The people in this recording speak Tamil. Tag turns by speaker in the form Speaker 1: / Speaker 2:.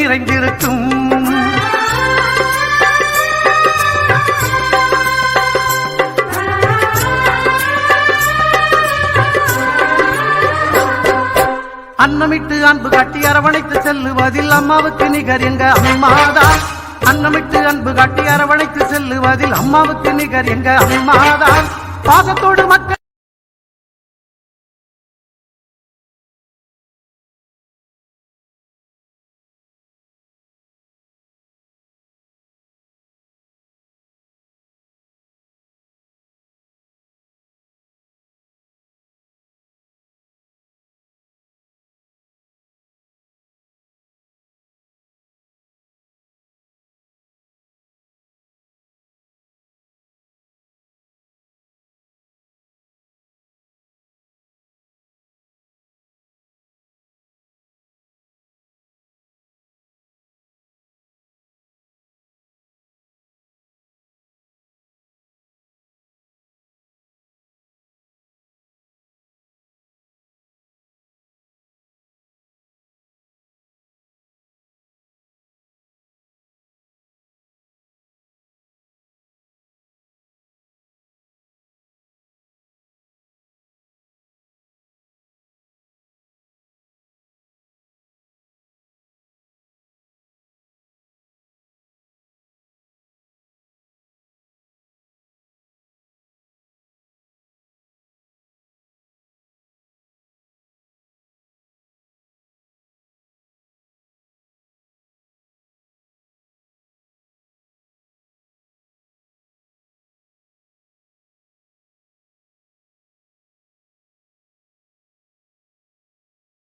Speaker 1: நிறைந்திருக்கும். அன்னமிட்டு அன்பு காட்டி அரவணைத்து செல்லுவதில் அம்மாவுக்கு நிகர் எங்க அம்மாதான் அன்னமிட்டு அன்பு காட்டி அரவணைத்து செல்லுவதில் அம்மாவுக்கு நிகர் எங்க அம்மாதான் பாசத்தோடு மக்கள்